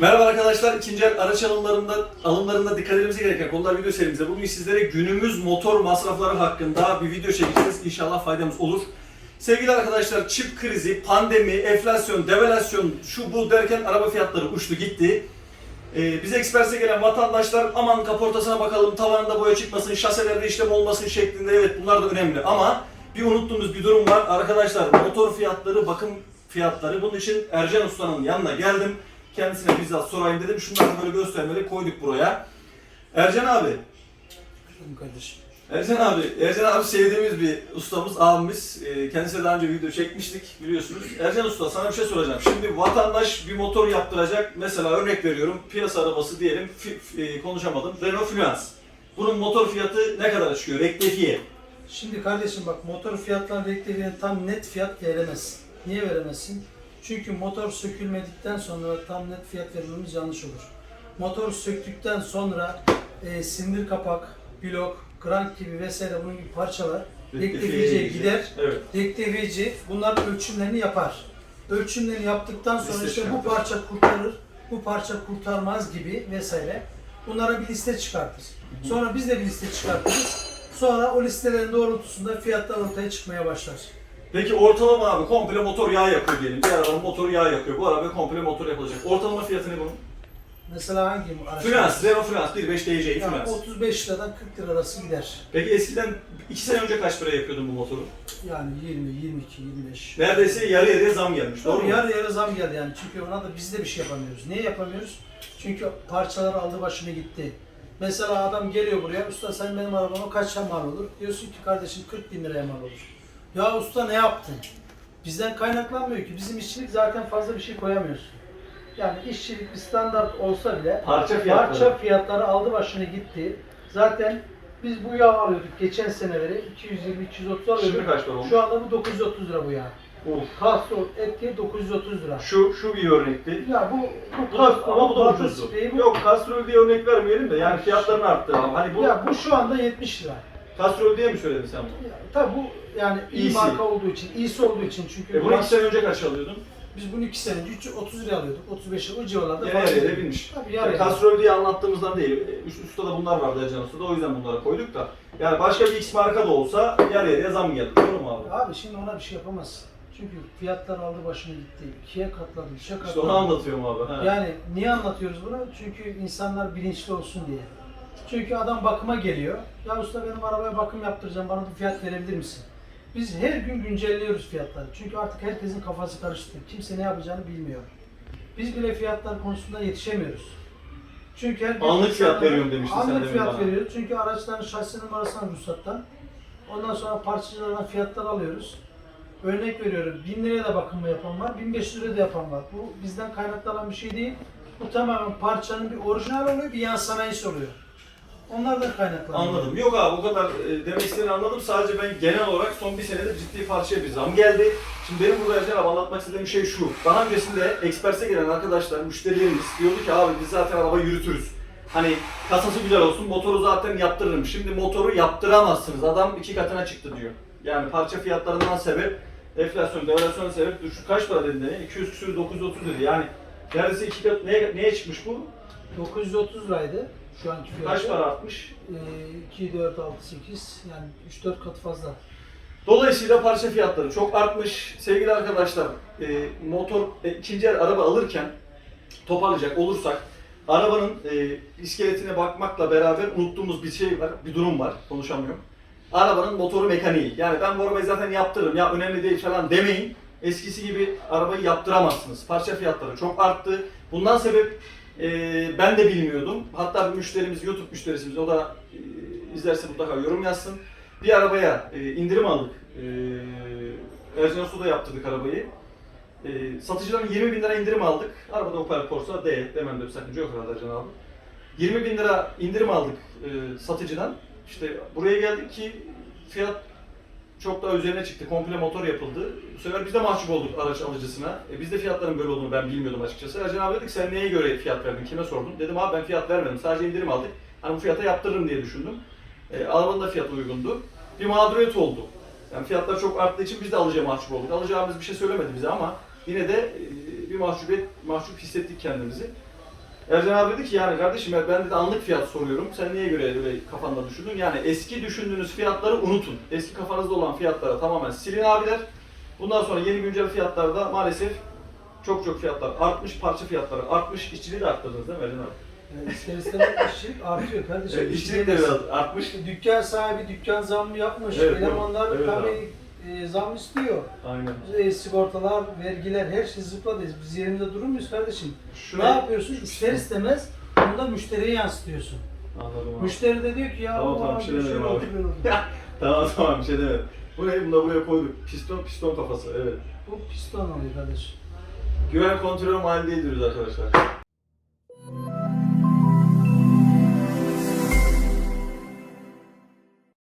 Merhaba arkadaşlar. İkinci el araç alımlarında, alımlarında dikkat edilmesi gereken konular video serimizde. Bugün sizlere günümüz motor masrafları hakkında bir video çekeceğiz. İnşallah faydamız olur. Sevgili arkadaşlar çip krizi, pandemi, enflasyon, devalüasyon, şu bu derken araba fiyatları uçtu gitti. Ee, bize eksperse gelen vatandaşlar aman kaportasına bakalım, tavanında boya çıkmasın, şaselerde işlem olmasın şeklinde evet bunlar da önemli. Ama bir unuttuğumuz bir durum var. Arkadaşlar motor fiyatları, bakım fiyatları. Bunun için Ercan Usta'nın yanına geldim. Kendisine bizzat sorayım dedim. Şunları böyle göstermeli koyduk buraya. Ercan abi, kardeşim. Ercan abi, Ercan abi sevdiğimiz bir ustamız, abimiz. Ee, Kendisiyle daha önce video çekmiştik biliyorsunuz. Ercan Usta sana bir şey soracağım. Şimdi vatandaş bir motor yaptıracak. Mesela örnek veriyorum piyasa arabası diyelim, e, konuşamadım. Renault Fluence. Bunun motor fiyatı ne kadar çıkıyor? Rektifiye. Şimdi kardeşim bak motor fiyatları bekleyen tam net fiyat veremez. Niye veremezsin? Çünkü motor sökülmedikten sonra tam net fiyat vermemiz yanlış olur. Motor söktükten sonra e, sindir kapak, blok, krank gibi vesaire bunun gibi parçalar rektifiyeciye gider. Evet. Rektifici bunların ölçümlerini yapar. Ölçümlerini yaptıktan sonra Liste işte bu çıkartır. parça kurtarır, bu parça kurtarmaz gibi vesaire. Bunlara bir liste çıkartır. Sonra biz de bir liste çıkartırız. Sonra o listelerin doğrultusunda fiyatlar ortaya çıkmaya başlar. Peki ortalama abi komple motor yağ yakıyor diyelim. Bir arabanın motoru yağ yakıyor. Bu araba komple motor yapılacak. Ortalama fiyatı ne bunun? Mesela hangi araç? Fluence, Renault Fluence 1.5 DCI Yani Fluence. 35 liradan 40 lira arası gider. Peki eskiden 2 sene önce kaç para yapıyordun bu motoru? Yani 20, 22, 25. Neredeyse yarı yarıya zam gelmiş. Doğru mu? yarı yarı zam geldi yani. Çünkü ona da biz de bir şey yapamıyoruz. Niye yapamıyoruz? Çünkü parçalar aldı başını gitti. Mesela adam geliyor buraya, usta sen benim arabama kaç mal olur? Diyorsun ki kardeşim 40 bin liraya mal olur. Ya usta ne yaptın? Bizden kaynaklanmıyor ki. Bizim işçilik zaten fazla bir şey koyamıyorsun. Yani işçilik bir standart olsa bile Parça fiyatları. parça fiyatları aldı başını gitti. Zaten biz bu yağ alıyorduk geçen seneleri 220-230 alıyorduk. Şimdi kaç para olmuş? Şu anda bu 930 lira bu yağ. Uf. Castro etki 930 lira. Şu, şu bir örnekti. Ya bu bu Bu da, Castro ama bu da ucuzdu. Yok kastrol diye örnek vermeyelim de yani fiyatlarını arttıralım. Hani bu Ya bu şu anda 70 lira. Kastrol diye mi söyledin sen bunu? Tabii bu yani iyi İyisi. marka olduğu için, iyisi olduğu için çünkü E bunu 2 sene önce kaç alıyordun? biz bunu 2 sene önce 330 liraya alıyorduk. 35 lira o civarlarda Yarı falan. yarıya binmiş. Tabii Yani yarı yarıya. kastrol diye anlattığımızdan değil. Üst üstte de bunlar vardı Ercan Usta'da o yüzden bunlara koyduk da. Yani başka bir X marka da olsa yarı yarıya zam geldi. Doğru mu abi? Abi şimdi ona bir şey yapamazsın. Çünkü fiyatlar aldı başını gitti. İkiye katladı, üçe katladı. İşte onu anlatıyorum abi. Ha. Yani niye anlatıyoruz bunu? Çünkü insanlar bilinçli olsun diye. Çünkü adam bakıma geliyor. Ya usta benim arabaya bakım yaptıracağım, bana bir fiyat verebilir misin? Biz her gün güncelliyoruz fiyatları. Çünkü artık herkesin kafası karıştı. Kimse ne yapacağını bilmiyor. Biz bile fiyatlar konusunda yetişemiyoruz. Çünkü herkes Anlık fiyat veriyorum demiştin sen Anlık demin fiyat bana. veriyoruz. Çünkü araçların şasi numarasından ruhsattan. Ondan sonra parçacılardan fiyatlar alıyoruz. Örnek veriyorum 1000 liraya da bakımı yapan var, 1500 liraya da yapan var. Bu bizden kaynaklanan bir şey değil. Bu tamamen parçanın bir orijinal oluyor, bir yan sanayisi oluyor. Onlardan kaynaklanıyor. Anladım. Yok abi o kadar e, demek istediğini anladım. Sadece ben genel olarak son bir senedir ciddi parçaya bir zam geldi. Şimdi benim burada Ercan abi anlatmak istediğim şey şu. Daha öncesinde Express'e gelen arkadaşlar, müşterilerimiz diyordu ki abi biz zaten arabayı yürütürüz. Hani kasası güzel olsun, motoru zaten yaptırırım. Şimdi motoru yaptıramazsınız. Adam iki katına çıktı diyor. Yani parça fiyatlarından sebep, enflasyon, devalüasyon sebep, şu kaç para dedi ne? 200 küsür 930 dedi. Yani neredeyse iki kat, neye, neye çıkmış bu? 930 liraydı şu anki fiyatı. Kaç para artmış? Ee, 2, 4, 6, 8 yani 3-4 kat fazla. Dolayısıyla parça fiyatları çok artmış. Sevgili arkadaşlar, e, motor e, ikinci el araba alırken toparlayacak olursak arabanın e, iskeletine bakmakla beraber unuttuğumuz bir şey var, bir durum var. Konuşamıyorum. Arabanın motoru mekaniği. Yani ben bu arabayı zaten yaptırırım ya önemli değil falan demeyin. Eskisi gibi arabayı yaptıramazsınız. Parça fiyatları çok arttı. Bundan sebep e, ben de bilmiyordum. Hatta bir müşterimiz, YouTube müşterisimiz, o da e, izlerse mutlaka yorum yazsın. Bir arabaya e, indirim aldık. E, Ercan Su'da yaptırdık arabayı. E, satıcıdan 20 bin lira indirim aldık. Arabada Opel Corsa D, dememde bir sakınca yok herhalde Ercan abi. 20 bin lira indirim aldık e, satıcıdan. İşte buraya geldik ki fiyat çok daha üzerine çıktı. Komple motor yapıldı. Bu sefer biz de mahcup olduk araç alıcısına. E, biz de fiyatların böyle olduğunu ben bilmiyordum açıkçası. Ercan abi dedik sen neye göre fiyat verdin, kime sordun? Dedim abi ben fiyat vermedim. Sadece indirim aldık. Hani bu fiyata yaptırırım diye düşündüm. E, arabanın da fiyatı uygundu. Bir mağduriyet oldu. Yani fiyatlar çok arttığı için biz de alıcıya mahcup olduk. Alacağımız bir şey söylemedi bize ama yine de e, bir mahcubiyet, mahcup hissettik kendimizi. Ercan abi dedi ki yani kardeşim ben de anlık fiyat soruyorum. Sen niye göre öyle kafanda düşündün? Yani eski düşündüğünüz fiyatları unutun. Eski kafanızda olan fiyatlara tamamen silin abiler. Bundan sonra yeni güncel fiyatlarda maalesef çok çok fiyatlar artmış, parça fiyatları artmış, işçiliği de arttırdınız değil mi Ercan abi? Yani ister istemez işçilik artıyor kardeşim. Evet, işçilik de biraz artmış. Dükkan sahibi dükkan zammı yapmış. Evet, Elemanlar evet tabii e, zam istiyor. Aynen. E, sigortalar, vergiler her şey zıpladı. Biz yerinde durur muyuz kardeşim? Şunu Ne yapıyorsun? İster istemez bunu da müşteriye yansıtıyorsun. Anladım abi. Müşteri de diyor ki ya Tamam, tamam, bir şey demedim abi. tamam tamam bir şey demedim. Bu ne? Bunu da buraya koyduk. Piston piston kafası evet. Bu piston oluyor kardeşim. Güven kontrol mahalleyi diyoruz arkadaşlar.